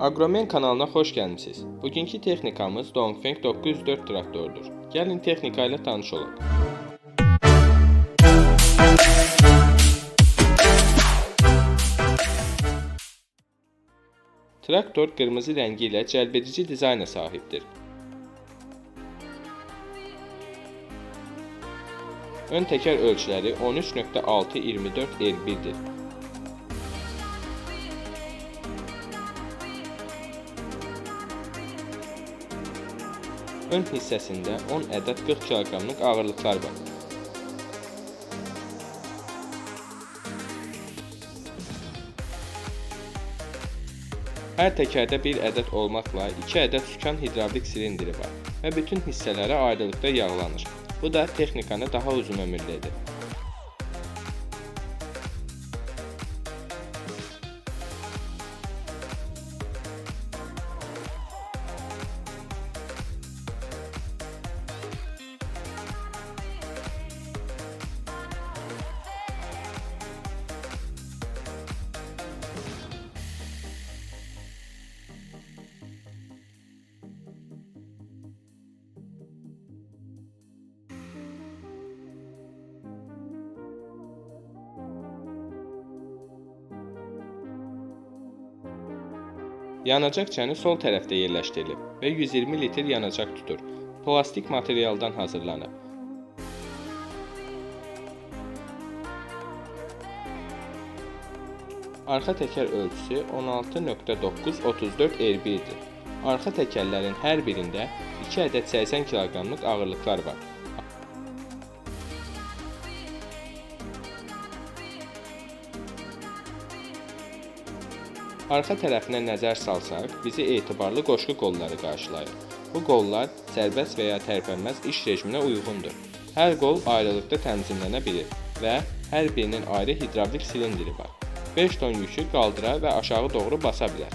Agromen kanalına xoş gəlmisiniz. Bugünkü texnikamız Dongfeng 904 traktorudur. Gəlin texnika ilə tanış olaq. Traktor qırmızı rəngi ilə cəlbedici dizayna sahibdir. Ön təkər ölçüləri 13.624 L1-dir. Ön hissəsində 10 ədəd 40 kq-lıq ağırlıqlar var. Hər təkərdə bir ədəd olmaqla 2 ədəd sükan hidravlik silindri var və bütün hissələri ayrılıqda yağlanır. Bu da texnikanı daha uzun ömürlü edir. Yanacaq çəni sol tərəfdə yerləşdirilib və 120 litr yanacaq tutur. Plastik materialdan hazırlanıb. Arxa təkər ölçüsü 16.934 R1-dir. Arxa təkərlərin hər birində 2 ədəd 80 kq-lıq ağırlıqlar var. Arxa tərəfinə nəzər salsaq, bizi etibarlı qoşqu qolları qarşılayır. Bu qollar sərbəst və ya tərpənməz iş rejiminə uyğundur. Hər qol ayrılıqda tənzimlənə bilir və hər birinin ayrı hidravlik silindri var. 5 ton yükü qaldıra və aşağı doğru basa bilər.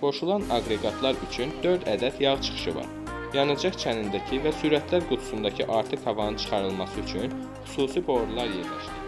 Qoşulan aqreqatlar üçün 4 ədəd yağ çıxışı var. Yanacaq çənindəki və sürətlər qutusundakı artıq havanın çıxarılması üçün xüsusi borular yerləşdirilir.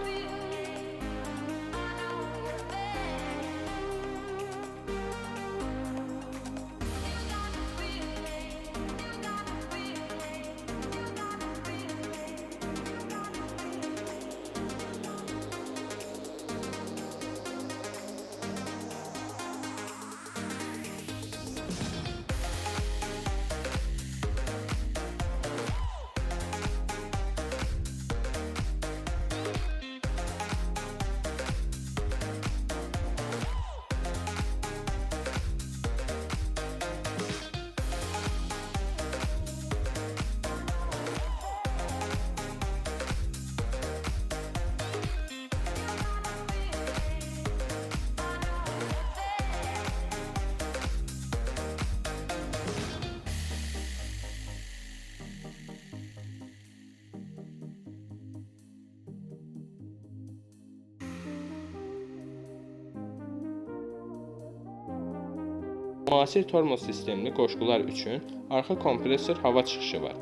Müasir tormoz sistemli qoşqular üçün arxa kompressor hava çıxışı var.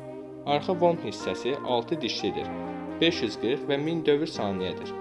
Arxa von hissəsi 6 dişlidir. 540 və 1000 dövr saniyədir.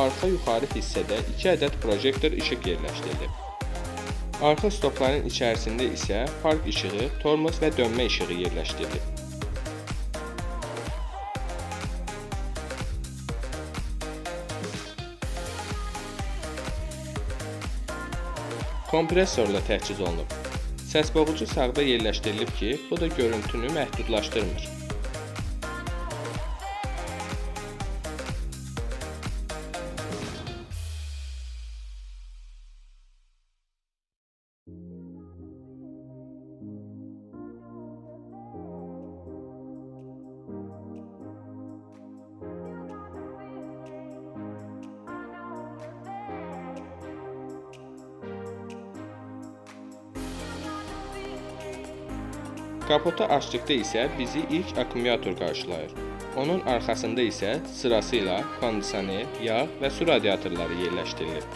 Arxa yuxarı hissədə 2 ədəd projektor işıq yerləşdirilib. Arxa stopların içərisində isə park işığı, tormoz və dönmə işığı yerləşdirilib. Kompresorla təchiz olunub. Səs boğucu sağda yerləşdirilib ki, bu da görüntünü məhdudlaşdırmır. Kapotu açdıqda isə bizi ilk akkumulyator qarşılayır. Onun arxasında isə sırasıyla kondisioner, yağ və su radiatorları yerləşdirilib.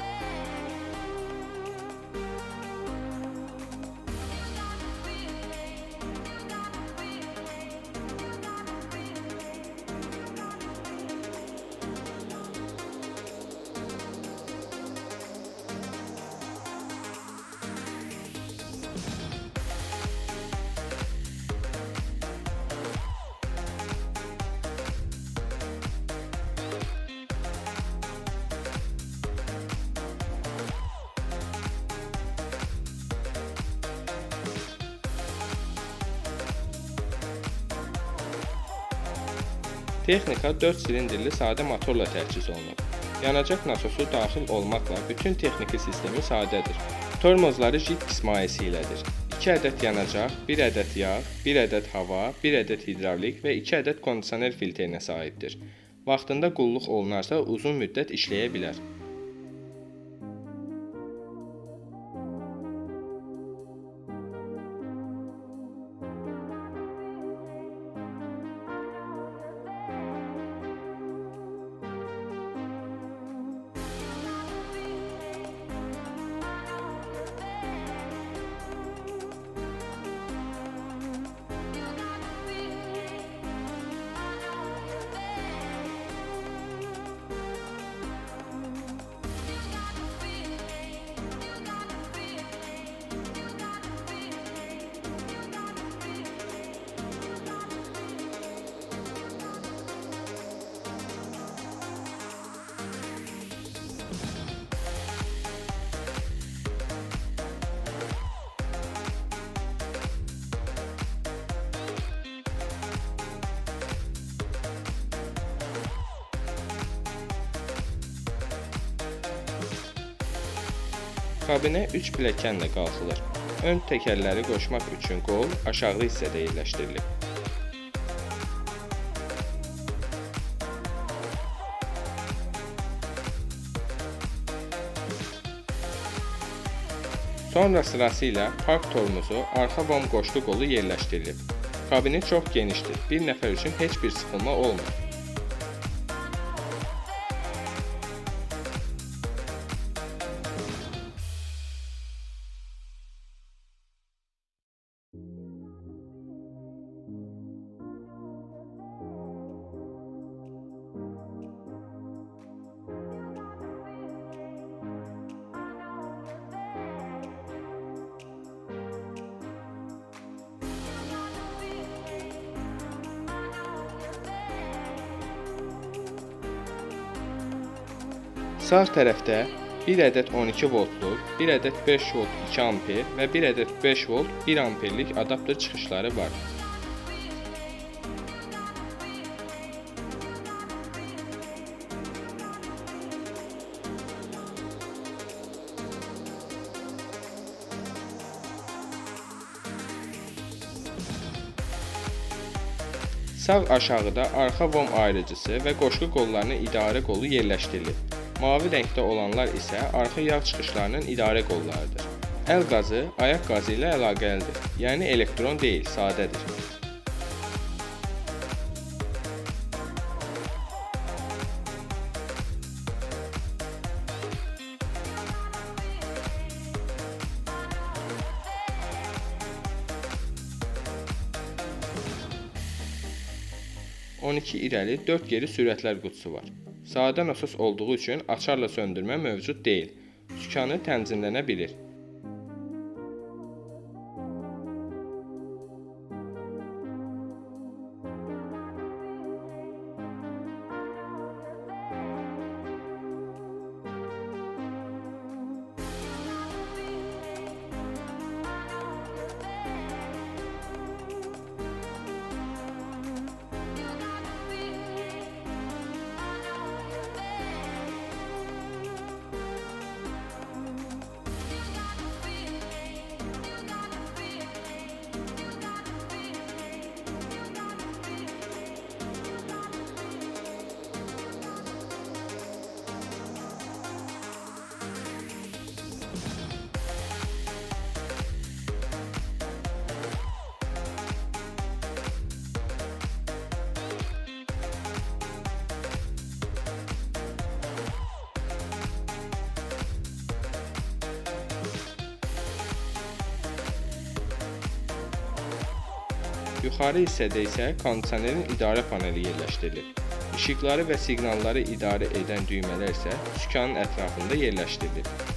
Texnika 4 silindrli sadə motorla təchiz olunub. Yanacaq nasosu daxil olmaqla bütün texniki sistemi sadədir. Tormozları JIT qismayəsi ilədir. 2 ədəd yanacaq, 1 ədəd yağ, 1 ədəd hava, 1 ədəd hidravlik və 2 ədəd kondisioner filterinə sahibdir. Vaxtında qulluq olunarsa uzun müddət işləyə bilər. Kabinə 3 pilləkənlə qalxılır. Ön təkərləri qoşmaq üçün qol aşağı hissədə yerləşdirilib. Sonra sırasıyla park tormozu, arxa vom qoşqu qolu yerləşdirilib. Kabini çox genişdir. Bir nəfər üçün heç bir sıxılma. Sağ tərəfdə 1 ədəd 12 voltluq, 1 ədəd 5 volt 2 amper və 1 ədəd 5 volt 1 amperlik adapter çıxışları var. Sağ aşağıda arxa vom ayırıcısı və qoşqu qollarının idarə qolu yerləşdirilib. Mavi rəngdə olanlar isə arxa yağ çıxışlarının idarə qollarıdır. Əl qazı ayaq qazı ilə əlaqəlidir. Yəni elektron deyil, sadədir. ...12 irəli, 4 geri sürətlər qutusu var. Sadə nasос olduğu üçün açarla söndürmə mövcud deyil. Sükanı tənzimlənə bilir. Yuxarı hissədə isə kondisionerin idarə paneli yerləşdirilir. İşıqları və siqnalları idarə edən düymələr isə sükanın ətrafında yerləşdirilir.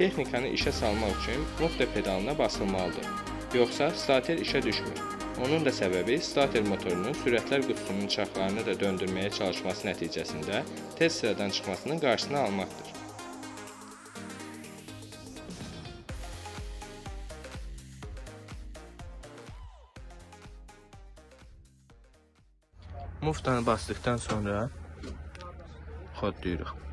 Texnikanı işə salmaq üçün mufta pedalına basılmalıdır. Yoxsa stater işə düşmür. Onun da səbəbi stater motorunun sürətlər qutusunun çaxlarını da döndürməyə çalışması nəticəsində tez sıradan çıxmasının qarşısını almaqdır. Muftanı basdıktan sonra kodlayırıq.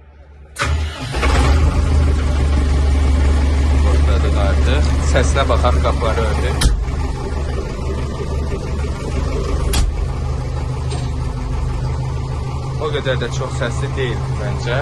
Kodladık artıq. Səsinə baxaq qapıları ördük. O qədər də çox səsli deyil məncə.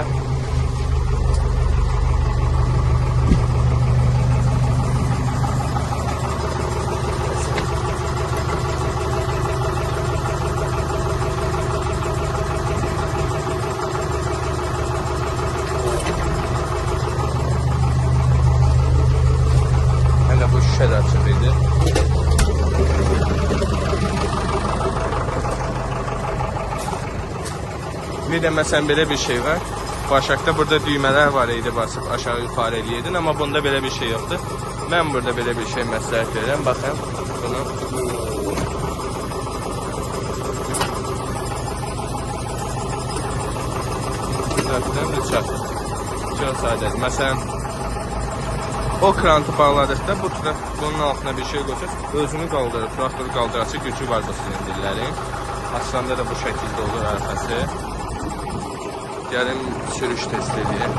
Də məsələn belə bir şey var. Başakda burada düymələr var idi basıb aşağı yuxarı eləyəydin, amma bunda belə bir şey yoxdur. Mən burada belə bir şey məsləhət verirəm. Baxın, bunu düzəltdim, düzəlt. Çox sadədir. Məsələn, o krantı bağladıqda bu tərəf bunun altına bir şey qoysa özünü qaldırır. Traktoru qaldıraçı gücü var bu silindirlərin. Aslında da bu şəkildə olur arxası. Gəlin sürüş test edeyim.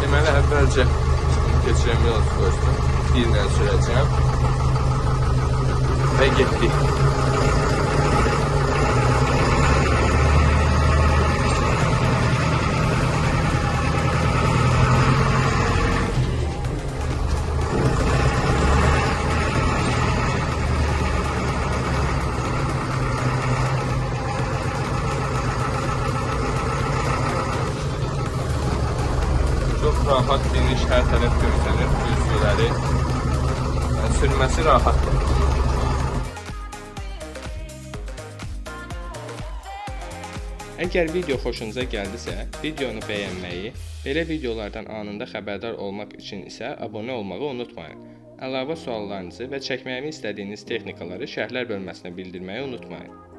Deməli əvvəlcə keçirəm yol qoydum. Birlə sürəcəm. Və getdik. Rahat, geniş, hər tərəf görsənir, güzgüləri. Sürməsi rahatdır. Əgər video xoşunuza gəldisə, videonu bəyənməyi, belə videolardan anında xəbərdar olmaq üçün isə abunə olmağı unutmayın. Əlavə suallarınızı və çəkməyimi istədiyiniz texnikaları şərhlər bölməsinə bildirməyi unutmayın.